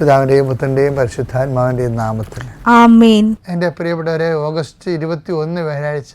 പിതാവിന്റെയും പുത്രന്റെയും പരിശുദ്ധാത്മാവിന്റെയും നാമത്തിൽ. ആമേൻ. എന്റെ പ്രിയപ്പെട്ടവരെ ഓഗസ്റ്റ് ഇരുപത്തി ഒന്ന് വ്യാഴാഴ്ച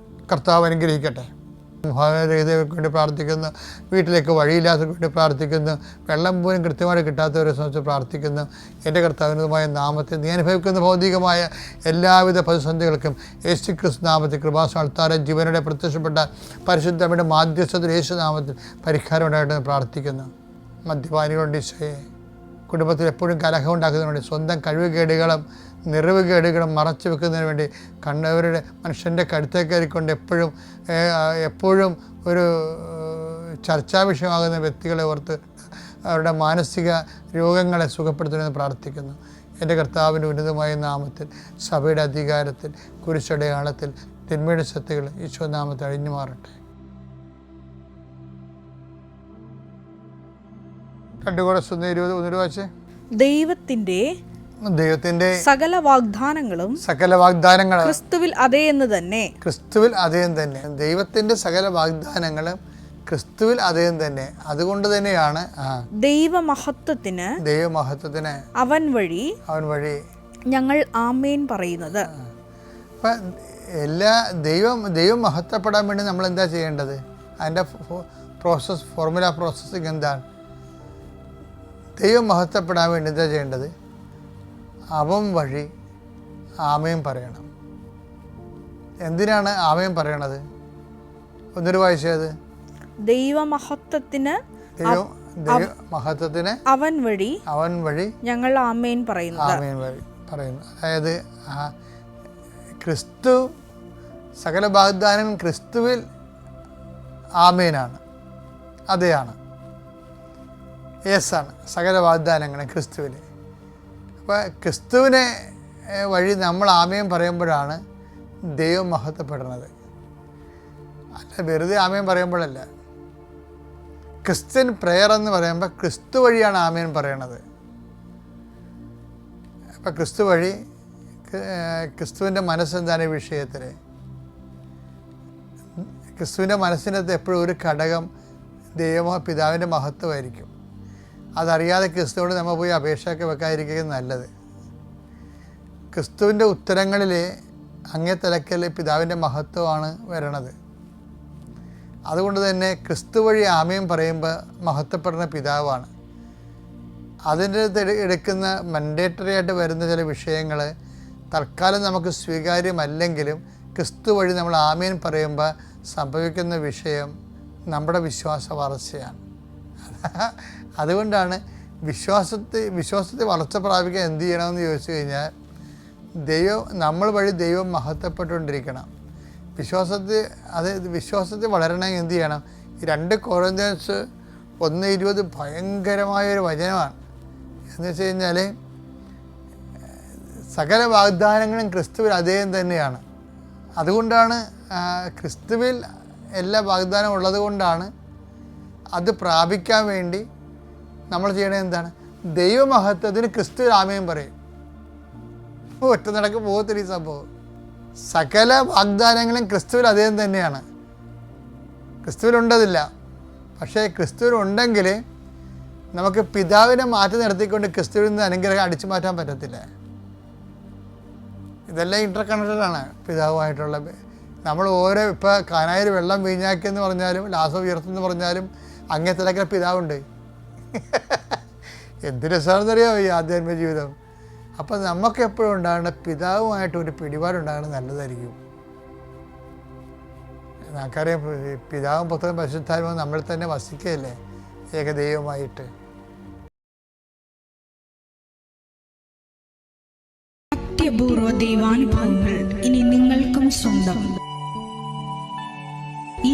കർത്താവ് അനുഗ്രഹിക്കട്ടെ. ഭവനരഹിതർക്ക് വേണ്ടി പ്രാർത്ഥിക്കുന്നു. വീട്ടിലേക്ക് വഴിയില്ലാത്തവർക്ക് വേണ്ടി പ്രാർത്ഥിക്കുന്നു. വെള്ളം പോലും കൃത്യമായിട്ട് കിട്ടാത്തവരെ സംബന്ധിച്ച് പ്രാർത്ഥിക്കുന്നു. എന്റെ കർത്താവിനുമായ നാമത്തിൽ നീ അനുഭവിക്കുന്ന ഭൗതികമായ എല്ലാവിധ പ്രതിസന്ധികൾക്കും യേശു ക്രിസ്തു നാമത്തിൽ കൃപാസ്ഥാന ജീവനോടെ പ്രത്യക്ഷപ്പെട്ട പരിശുദ്ധമ്മയുടെ മാധ്യസ്ഥത്തിൽ യേശു നാമത്തിൽ പരിഹാരം ഉണ്ടായിട്ട് പ്രാർത്ഥിക്കുന്നു. മദ്യപാനികളുണ്ട് ഈശോയെ. കുടുംബത്തിൽ എപ്പോഴും കലഹം ഉണ്ടാക്കുന്നതിന് വേണ്ടി സ്വന്തം കഴിവുകേടുകളും നിറവുകേടുകളും മറച്ചു വെക്കുന്നതിന് വേണ്ടി കണ്ടവരുടെ മനുഷ്യന്റെ കഴുത്തേ എപ്പോഴും എപ്പോഴും ഒരു ചർച്ചാ വിഷയമാകുന്ന വ്യക്തികളെ ഓർത്ത് അവരുടെ മാനസിക രോഗങ്ങളെ സുഖപ്പെടുത്തണമെന്ന് പ്രാർത്ഥിക്കുന്നു. എന്റെ കർത്താവിന്റെ ഉന്നതമായ നാമത്തിൽ സഭയുടെ അധികാരത്തിൽ കുരിശടയാളത്തിൽ തിന്മയുടെ ശക്തികൾ ഈശോ നാമത്തിൽ അഴിഞ്ഞു മാറട്ടെ രണ്ടു സ്വന്തം ഇരുപത് ഒന്നൊരു വായിച്ചേ. ദൈവത്തിന്റെ ദൈവത്തിന്റെ സകല വാഗ്ദാനങ്ങളും സകല വാഗ്ദാനങ്ങൾ ക്രിസ്തുവിൽ അതേ എന്ന് തന്നെ. ക്രിസ്തുവിൽ അതേ തന്നെ. ദൈവത്തിന്റെ സകല വാഗ്ദാനങ്ങളും ക്രിസ്തുവിൽ അദ്ദേഹം തന്നെ. അതുകൊണ്ട് തന്നെയാണ് ദൈവമഹത്വത്തിന് ദൈവമഹത്വത്തിന് അവൻ വഴി അവൻ വഴി ഞങ്ങൾ ആമേൻ പറയുന്നത്. എല്ലാ ദൈവം ദൈവം മഹത്വപ്പെടാൻ വേണ്ടി നമ്മൾ എന്താ ചെയ്യേണ്ടത്? അതിന്റെ പ്രോസസ് ഫോർമുല പ്രോസസ്സിങ് എന്താണ്? ദൈവം മഹത്വപ്പെടാൻ വേണ്ടി എന്താ ചെയ്യേണ്ടത്? അവൻ വഴി ആമയും പറയണം. എന്തിനാണ് ആമയും പറയണത്? ഒന്നൊരു വായിച്ചത് ദൈവമഹത്വത്തിന് ദൈവം ദൈവ മഹത്വത്തിന് അവൻ വഴി അവൻ വഴി ഞങ്ങൾ ആമേൻ പറയുന്നു ആമേൻ വഴി പറയുന്നു. അതായത് ക്രിസ്തു സകല വാഗ്ദാനം ക്രിസ്തുവിൽ ആമേനാണ്. അതെയാണ്. യെസ് ആണ് സകല വാഗ്ദാനങ്ങളും ക്രിസ്തുവിൽ അപ്പോൾ ക്രിസ്തുവിനെ വഴി നമ്മൾ ആമയം പറയുമ്പോഴാണ് ദൈവം മഹത്വപ്പെടുന്നത്. അല്ല വെറുതെ ആമയം പറയുമ്പോഴല്ല. ക്രിസ്ത്യൻ പ്രെയർ എന്ന് പറയുമ്പോൾ ക്രിസ്തു വഴിയാണ് ആമയൻ പറയണത്. അപ്പോൾ ക്രിസ്തു വഴി ക്രിസ്തുവിന്റെ മനസ്സെന്താണ് ഈ വിഷയത്തിൽ ക്രിസ്തുവിന്റെ മനസ്സിനകത്ത് എപ്പോഴും ഒരു ഘടകം ദൈവമോ പിതാവിന്റെ മഹത്വമായിരിക്കും. അതറിയാതെ ക്രിസ്തുവിനോട് നമ്മൾ പോയി അപേക്ഷയൊക്കെ വെക്കാതിരിക്കുക നല്ലത്. ക്രിസ്തുവിന്റെ ഉത്തരങ്ങളിൽ അങ്ങേ തലക്കൽ പിതാവിന്റെ മഹത്വമാണ് വരണത്. അതുകൊണ്ട് തന്നെ ക്രിസ്തു വഴി ആമയം പറയുമ്പോൾ മഹത്വപ്പെടുന്ന പിതാവാണ്. അതിന്റെ എടുക്കുന്ന മൻഡേറ്ററി ആയിട്ട് വരുന്ന ചില വിഷയങ്ങൾ തൽക്കാലം നമുക്ക് സ്വീകാര്യമല്ലെങ്കിലും ക്രിസ്തു വഴി നമ്മൾ ആമേൻ പറയുമ്പോൾ സംഭവിക്കുന്ന വിഷയം നമ്മുടെ വിശ്വാസ വളർച്ചയാണ്. അതുകൊണ്ടാണ് വിശ്വാസത്തെ വിശ്വാസത്തെ വളർച്ച പ്രാപിക്കാൻ എന്ത് ചെയ്യണമെന്ന് ചോദിച്ചു കഴിഞ്ഞാൽ ദൈവം നമ്മൾ വഴി ദൈവം മഹത്വപ്പെട്ടുകൊണ്ടിരിക്കണം. വിശ്വാസത്തെ അത് വിശ്വാസത്തെ വളരണമെങ്കിൽ എന്ത് ചെയ്യണം? രണ്ട് കോറിന്തൻസ് ഒന്ന് ഇരുപത് ഭയങ്കരമായൊരു വചനമാണ്. എന്ന് വെച്ച് കഴിഞ്ഞാൽ സകല വാഗ്ദാനങ്ങളും ക്രിസ്തുവിൽ അദ്ദേഹം തന്നെയാണ്. അതുകൊണ്ടാണ് ക്രിസ്തുവിൽ എല്ലാ വാഗ്ദാനം ഉള്ളത് കൊണ്ടാണ് അത് പ്രാപിക്കാൻ വേണ്ടി നമ്മൾ ചെയ്യണത് എന്താണ്? ദൈവമഹത്വത്തിന് ക്രിസ്തു രാമയും പറയും. ഒറ്റ നടക്ക് പോകത്തില്ല ഈ സംഭവം. സകല വാഗ്ദാനങ്ങളും ക്രിസ്തുവിൽ അദ്ദേഹം തന്നെയാണ്. ക്രിസ്തുവിലുണ്ടതില്ല. പക്ഷേ ക്രിസ്തുവിലുണ്ടെങ്കിൽ നമുക്ക് പിതാവിനെ മാറ്റി നിർത്തിക്കൊണ്ട് ക്രിസ്തുവിൽ നിന്ന് അനുഗ്രഹം അടിച്ചു മാറ്റാൻ പറ്റത്തില്ല. ഇതെല്ലാം ഇന്റർ കണക്റ്റഡാണ് പിതാവുമായിട്ടുള്ള നമ്മൾ ഓരോ ഇപ്പോൾ കാനായിൽ വെള്ളം വീഞ്ഞാക്കി എന്ന് പറഞ്ഞാലും ലാസോ ഉയർത്തെന്ന് പറഞ്ഞാലും അങ്ങേ തിലക്കൽ പിതാവുണ്ട്. എന്ത് രസമാണെന്നറിയാമോ ഈ ആധ്യാത്മിക ജീവിതം? അപ്പം നമുക്ക് എപ്പോഴും ഉണ്ടാകേണ്ട പിതാവുമായിട്ട് ഒരു പിടിപാടുണ്ടാകണം നല്ലതായിരിക്കും. നമുക്കറിയാം പിതാവും പുത്രനും പരിശുദ്ധാത്മാവും നമ്മൾ തന്നെ വസിക്കുകയല്ലേ ഏകദൈവമായിട്ട്? അത്യപൂർവ ദൈവാനുഭവങ്ങൾ ഇനി നിങ്ങൾക്കും സ്വന്തം. ഈ